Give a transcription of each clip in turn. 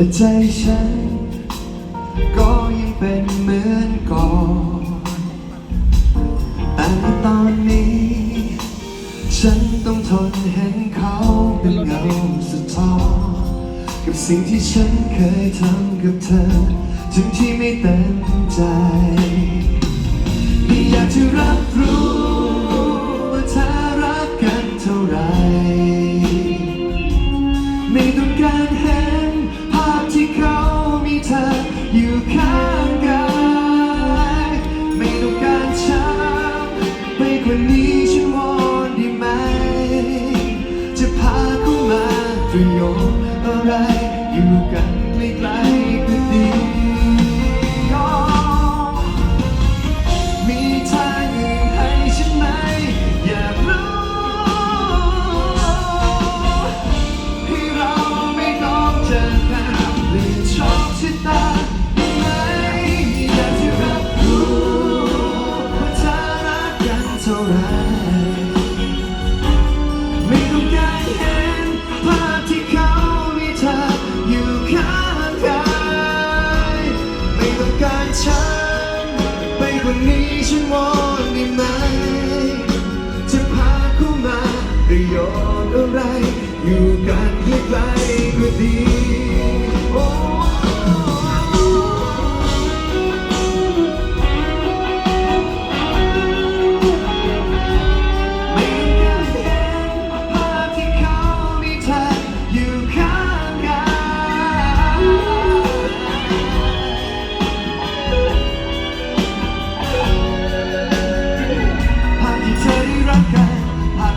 แต่ใจฉัน ก็ยังเป็นเหมือนก่อนแต่ในตอนนี้ ฉันต้องทนเห็นเขาเป็นเงาสะท้อนกับสิ่งที่ฉันเคยทำกับเธอ ถึงที่ไม่เต็มใจไม่อยากจะรับรู้ว่าเธอรักกันเท่าไหรไม่ต้องการเห็น อยู่ข้างกายไม่ต้องการช้ำไปกว่านี้ฉันวอนได้ไหม จะพาเข้ามาประโยชน์อะไรอยู่กัน เห็นภาพที่เขามีเธออยู่ข้างกายไม่ต้องการฉันไปกว่านี้ฉันวอนได้ไหม จะพาเข้ามาประโยชน์อะไร อยู่กันใกล้ๆก็ดี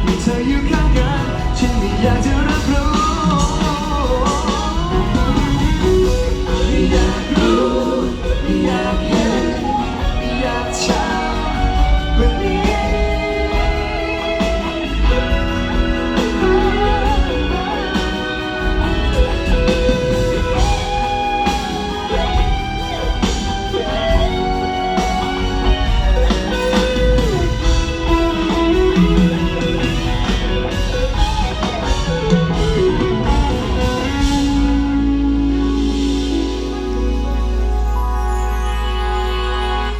until you can get